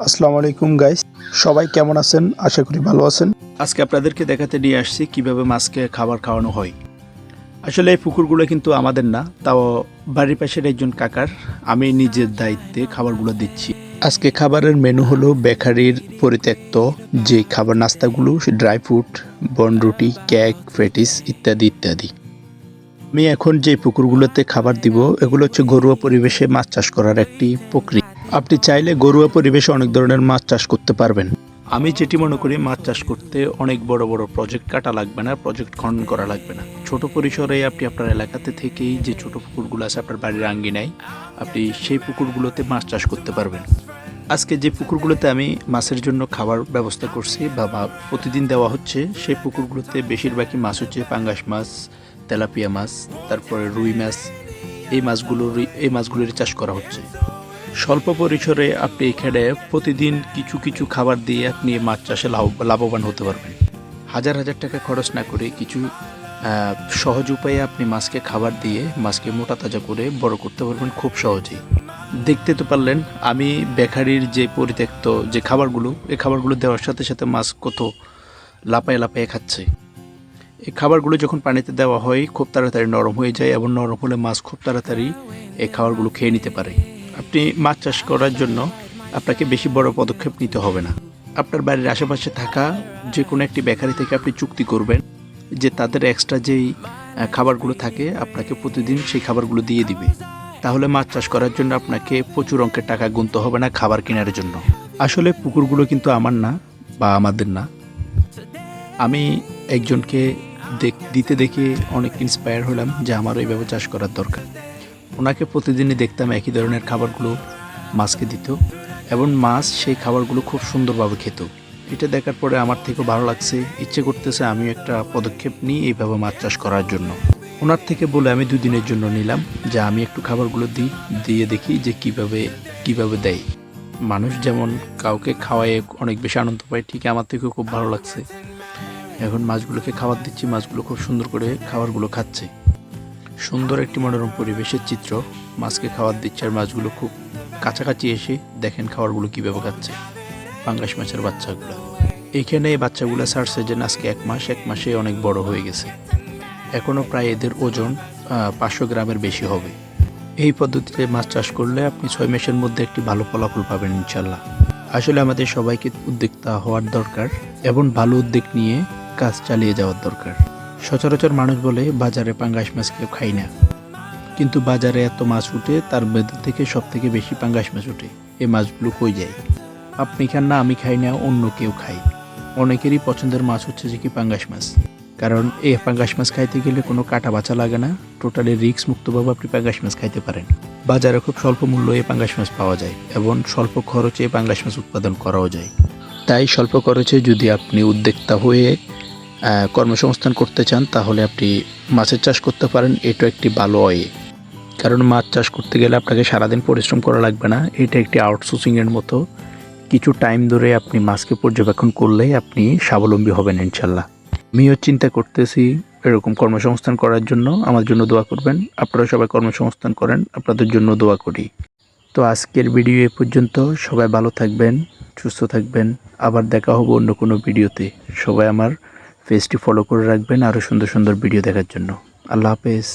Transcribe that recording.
আসসালামু আলাইকুম গাইস সবাই কেমন আছেন? আশা করি ভালো আছেন। আজকে আপনাদেরকে দেখাতে নিয়ে আসছি কীভাবে মাছকে খাবার খাওয়ানো হয়। আসলে এই পুকুরগুলো কিন্তু আমাদের না তাও বাড়ির পাশের একজন কাকার। আমি নিজের দায়িত্বে খাবারগুলো দিচ্ছি। আজকে খাবারের মেনু হলো বেকারির পরিত্যক্ত যে খাবার নাস্তাগুলো ড্রাই ফ্রুট বনরুটি কেক ফেটিস ইত্যাদি ইত্যাদি। আমি এখন যে পুকুরগুলোতে খাবার দিব এগুলো হচ্ছে ঘরোয়া পরিবেশে মাছ চাষ করার একটি প্রক্রিয়া। আপনি চাইলে ঘরোয়া পরিবেশে অনেক ধরনের মাছ চাষ করতে পারবেন। আমি যেটি মনে করি, মাছ চাষ করতে অনেক বড় বড় প্রজেক্ট কাটা লাগবে না প্রজেক্ট খনন করা লাগবে না। ছোট পরিসরে আপনি আপনার এলাকাতে থেকেই যে ছোট পুকুরগুলো আছে আপনার বাড়ির আঙ্গিনায়, আপনি সেই পুকুরগুলোতে মাছ চাষ করতে পারবেন। আজকে যে পুকুরগুলোতে আমি মাছের জন্য খাবার ব্যবস্থা করছি বা- প্রতিদিন দেওয়া হচ্ছে, সেই পুকুরগুলোতে বেশিরভাগই মাছ হচ্ছে পাঙ্গাস মাছ, তেলাপিয়া মাছ, তারপরে রুই মাছ, এই মাছগুলোর এই মাছগুলোর চাষ করা হচ্ছে। স্বল্প পরিসরে আপনি এখানে প্রতিদিন কিছু কিছু খাবার দিয়ে আপনি মাছ চাষে লাভ, লাভবান হতে পারবেন। হাজার হাজার টাকা খরচ না করে কিছু সহজ উপায়ে আপনি মাছকে খাবার দিয়ে মাছকে মোটা তাজা করে বড় করতে পারবেন খুব সহজেই। দেখতে তো পারলেন, আমি বেকারির যে পরিত্যক্ত যে খাবারগুলো, এই খাবারগুলো দেওয়ার সাথে সাথে মাছ কত লাপায় লাপায় খাচ্ছে। এই খাবারগুলো যখন পানিতে দেওয়া হয়, খুব তাড়াতাড়ি নরম হয়ে যায় এবং নরম হলে মাছ খুব তাড়াতাড়ি এই খাবারগুলো খেয়ে নিতে পারে। আপনি মাছ চাষ করার জন্য আপনাকে বেশি বড় পদক্ষেপ নিতে হবে না। আপনার বাড়ির আশেপাশে থাকা যে কোনো একটি বেকারি থেকে আপনি চুক্তি করবেন যে তাদের এক্সট্রা যেই খাবারগুলো থাকে, আপনাকে প্রতিদিন সেই খাবারগুলো দিয়ে দিবে। তাহলে মাছ চাষ করার জন্য আপনাকে প্রচুর অঙ্কের টাকা গুনতে হবে না খাবার কেনার জন্য। আসলে পুকুরগুলো কিন্তু আমার না বা আমাদের না। আমি একজনকে দিতে দেখে অনেক ইন্সপায়ার হলাম যে আমারও এইভাবে চাষ করার দরকার। ওনাকে প্রতিদিনই দেখতাম একই ধরনের খাবারগুলো মাছকে দিত এবং মাছ সেই খাবারগুলো খুব সুন্দরভাবে খেত। এটা দেখার পরে আমার থেকেও ভালো লাগছে, ইচ্ছে করতেছে আমি একটা পদক্ষেপ নিই এইভাবে মাছ চাষ করার জন্য। ওনার থেকে বলে আমি দুদিনের জন্য নিলাম যে আমি একটু খাবারগুলো দিই, দিয়ে দেখি যে কীভাবে কীভাবে দেয়। মানুষ যেমন কাউকে খাওয়ায় অনেক বেশি আনন্দ পায়, ঠিক আমার থেকেও খুব ভালো লাগছে। এখন মাছগুলোকে খাবার দিচ্ছি, মাছগুলো খুব সুন্দর করে খাবারগুলো খাচ্ছে। সুন্দর একটি মনোরম পরিবেশের চিত্র। মাছকে খাবার দিচ্ছে আর মাছগুলো খুব কাছাকাছি এসে দেখেন খাবারগুলো কীভাবে খাচ্ছে পাঙ্গাস মাছের বাচ্চাগুলো। এইখানে এই বাচ্চাগুলো ছাড়ছে যে আজকে এক মাস, এক মাসে অনেক বড় হয়ে গেছে। এখনও প্রায় এদের ওজন পাঁচশো গ্রামের বেশি হবে। এই পদ্ধতিতে মাছ চাষ করলে আপনি ছয় মাসের মধ্যে একটি ভালো ফলাফল পাবেন, ইনশাল্লাহ। আসলে আমাদের সবাইকে উদ্যোক্তা হওয়ার দরকার এবং ভালো উদ্যোগ নিয়ে কাজ চালিয়ে যাওয়ার দরকার। সচরাচর মানুষ বলে, বাজারে পাঙ্গাস মাছ কেউ খাই না। কিন্তু বাজারে এত মাছ উঠে, তার মধ্যে থেকে সব থেকে বেশি পাঙ্গাস মাছ উঠে। এই মাছগুলো কই যায়? আপনি খান না, আমি খাই না, অন্য কেউ খাই অনেকেরই পছন্দের মাছ হচ্ছে যে কি পাঙ্গাস মাছ। কারণ এই পাঙ্গাস মাছ খাইতে গেলে কোনো কাটা বাছা লাগে না। টোটালি রিক্স মুক্তভাবে আপনি পাঙ্গাস মাছ খাইতে পারেন। বাজারে খুব স্বল্প মূল্যে এই পাঙ্গাস মাছ পাওয়া যায় এবং স্বল্প খরচে পাঙ্গাস মাছ উৎপাদন করাও যায়। তাই স্বল্প খরচে যদি আপনি উদ্যোক্তা হয়ে কর্মসংস্থান করতে চান, তাহলে আপনি মাছের চাষ করতে পারেন। এটা একটি ভালো ওয়ে। কারণ মাছ চাষ করতে গেলে আপনাকে সারাদিন পরিশ্রম করা লাগবে না। এটা একটি আউটসোর্সিংয়ের মতো। কিছু টাইম ধরে আপনি মাছকে পর্যবেক্ষণ করলেই আপনি স্বাবলম্বী হবেন ইনশাল্লাহ। আমিও চিন্তা করতেছি এরকম কর্মসংস্থান করার জন্য। আমার জন্য দোয়া করবেন। আপনারা সবাই কর্মসংস্থান করেন। আপনাদের জন্য দোয়া করি। তো আজকের ভিডিও এ পর্যন্ত সবাই ভালো থাকবেন, সুস্থ থাকবেন। আবার দেখা হবে অন্য কোনো ভিডিওতে সবাই আমার পেজটি ফলো করে রাখবেন আরও সুন্দর সুন্দর ভিডিও দেখার জন্য। আল্লাহ হাফেজ।